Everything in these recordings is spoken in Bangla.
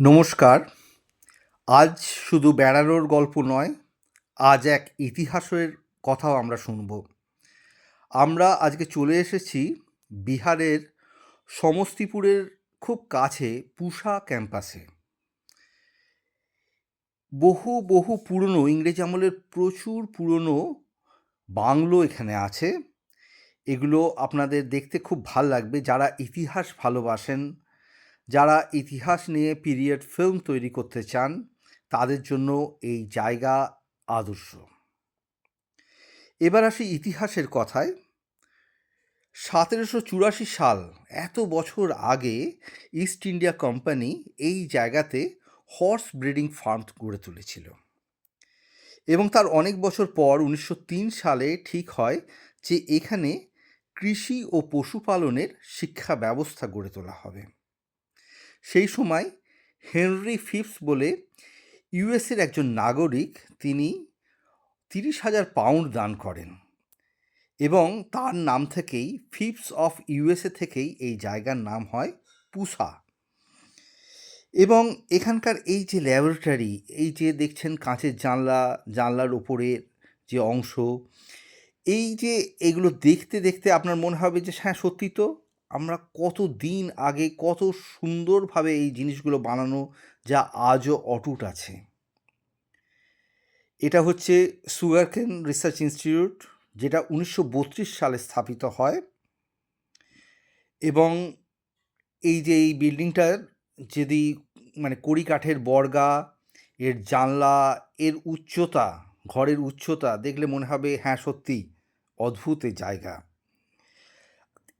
নমস্কার। আজ শুধু বেড়ানোর গল্প নয়, আজ এক ইতিহাসের কথাও আমরা শুনব। আমরা আজকে চলে এসেছি বিহারের সমস্তিপুরের খুব কাছে পুষা ক্যাম্পাসে। বহু বহু পুরনো ইংরেজ আমলের প্রচুর পুরনো বাংলো এখানে আছে। এগুলো আপনাদের দেখতে খুব ভালো লাগবে। যারা ইতিহাস ভালোবাসেন যারা ইতিহাস নিয়ে পিরিয়ড ফিল্ম তৈরি করতে চান, তাদের জন্য এই জায়গা আদর্শ। এবার আসি ইতিহাসের কথায়। সতেরোশো চুরাশি সাল, এত বছর আগে ইস্ট ইন্ডিয়া কোম্পানি এই জায়গাতে হর্স ব্রিডিং ফার্ম গড়ে তুলেছিল। এবং তার অনেক বছর পর উনিশশো তিন সালে ঠিক হয় যে এখানে কৃষি ও পশুপালনের শিক্ষা ব্যবস্থা গড়ে তোলা হবে। সেই সময় হেনরি ফিপস বলে ইউএসের একজন নাগরিক তিনি তিরিশ হাজার পাউন্ড দান করেন এবং তার নাম থেকেই ফিপস অফ ইউএসএ থেকেই এই জায়গার নাম হয় পুসা। এবং এখানকার এই যে ল্যাবরেটরি, এই যে দেখছেন কাঁচের জানলা, জানলার ওপরের যে অংশ, এই যে এগুলো দেখতে দেখতে আপনার মনে হবে যে হ্যাঁ সত্যি তো আমরা কত দিন আগে কত সুন্দরভাবে এই জিনিসগুলো বানানো যা আজও অটুট আছে। এটা হচ্ছে সুগারকেন রিসার্চ ইনস্টিটিউট যেটা উনিশশো বত্রিশ সালে স্থাপিত হয়। এবং এই যে এই বিল্ডিংটার যদি মানে কড়ি কাঠের বর্গা, এর জানলা, এর উচ্চতা, ঘরের উচ্চতা দেখলে মনে হবে হ্যাঁ সত্যি অদ্ভুত জায়গা।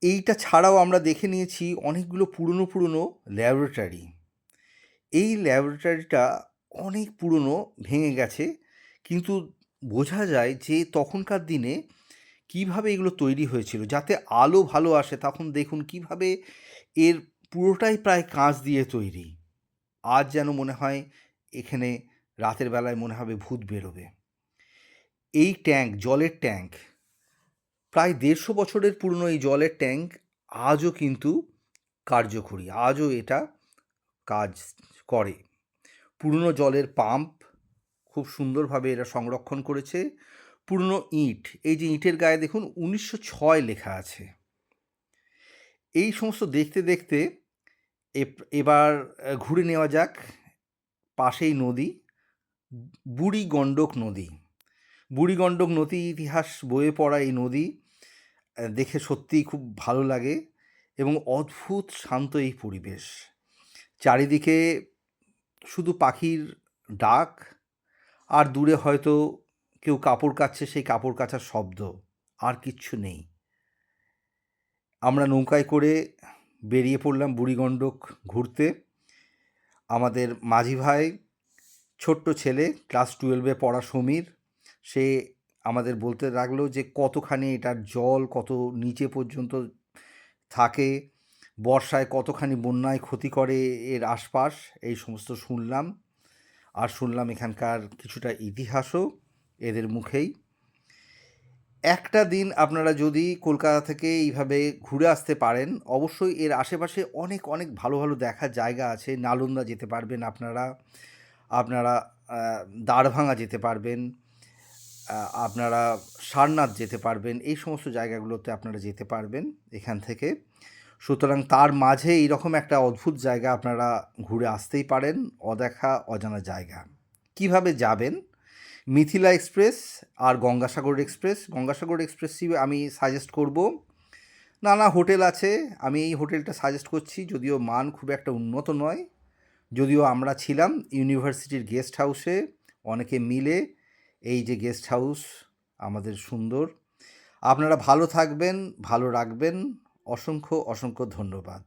এইটা ছাড়াও আমরা দেখে নিয়েছি অনেকগুলো পুরনো পুরনো ল্যাবরেটরি এই ল্যাবরেটরিটা অনেক পুরনো, ভেঙে গেছে। কিন্তু বোঝা যায় যে তখনকার দিনে কীভাবে এগুলো তৈরি হয়েছিল, যাতে আলো ভালো আসে, তখন দেখুন কীভাবে এর পুরোটাই প্রায় কাঁচ দিয়ে তৈরি। আজ যেন মনে হয় এখানে রাতের বেলায় মনে হবে ভূত বেরোবে। এই ট্যাঙ্ক, জলের ট্যাঙ্ক প্রায় দেড়শো বছরের পুরনো এই জলের ট্যাঙ্ক আজও কিন্তু কার্যকরী, আজও এটা কাজ করে। পুরনো জলের পাম্প খুব সুন্দরভাবে এরা সংরক্ষণ করেছে। পুরনো ইট, এই যে ইটের গায়ে দেখুন উনিশশো ছয় লেখা আছে। এই সমস্ত দেখতে দেখতে এবার ঘুরে নেওয়া যাক পাশেই নদী বুড়ি গণ্ডক নদী। বুড়ি গণ্ডক নদী ইতিহাস বয়ে পড়া এই নদী দেখে সত্যিই খুব ভালো লাগে এবং অদ্ভুত শান্ত এই পরিবেশ। চারিদিকে শুধু পাখির ডাক আর দূরে হয়তো কেউ কাপড় কাচ্ছে সেই কাপড় কাচার শব্দ, আর কিচ্ছু নেই। আমরা নৌকায় করে বেরিয়ে পড়লাম বুড়িগণ্ডক ঘুরতে। আমাদের মাঝি ভাই, ছোট্ট ছেলে ক্লাস টুয়েলভে পড়া সমীর, সে আমাদের বলতে লাগল যে কতখানি এটার জল কত নিচে পর্যন্ত থাকে, বর্ষায় কতখানি বন্যায় ক্ষতি করে এর আশপাশ, এই সমস্ত শুনলাম। আর শুনলাম এখানকার কিছুটা ইতিহাসও এদের মুখেই। একটা দিন আপনারা যদি কলকাতা থেকে এইভাবে ঘুরে আসতে পারেন, অবশ্যই এর আশেপাশে অনেক অনেক ভালো ভালো দেখার জায়গা আছে। নালন্দা যেতে পারবেন আপনারা। আপনারা দাঁড়ভাঙা যেতে পারবেন। আপনারা সারনাথ যেতে পারবেন, এই সমস্ত জায়গাগুলোতে আপনারা যেতে পারবেন এখান থেকে। সুতরাং তার মাঝে এইরকম একটা অদ্ভুত জায়গা আপনারা ঘুরে আসতেই পারেন, অদেখা, অজানা জায়গা। কীভাবে যাবেন? মিথিলা এক্সপ্রেস আর গঙ্গাসাগর এক্সপ্রেস। গঙ্গাসাগর এক্সপ্রেসটি আমি সাজেস্ট করব। নানা হোটেল আছে, আমি এই হোটেলটা সাজেস্ট করছি, যদিও মান খুব একটা উন্নত নয়। যদিও আমরা ছিলাম ইউনিভার্সিটির গেস্ট হাউসে, অনেকে মিলে এই যে গেস্ট হাউস আমাদের সুন্দর। আপনারা ভালো থাকবেন ভালো রাখবেন। অসংখ্য অসংখ্য ধন্যবাদ।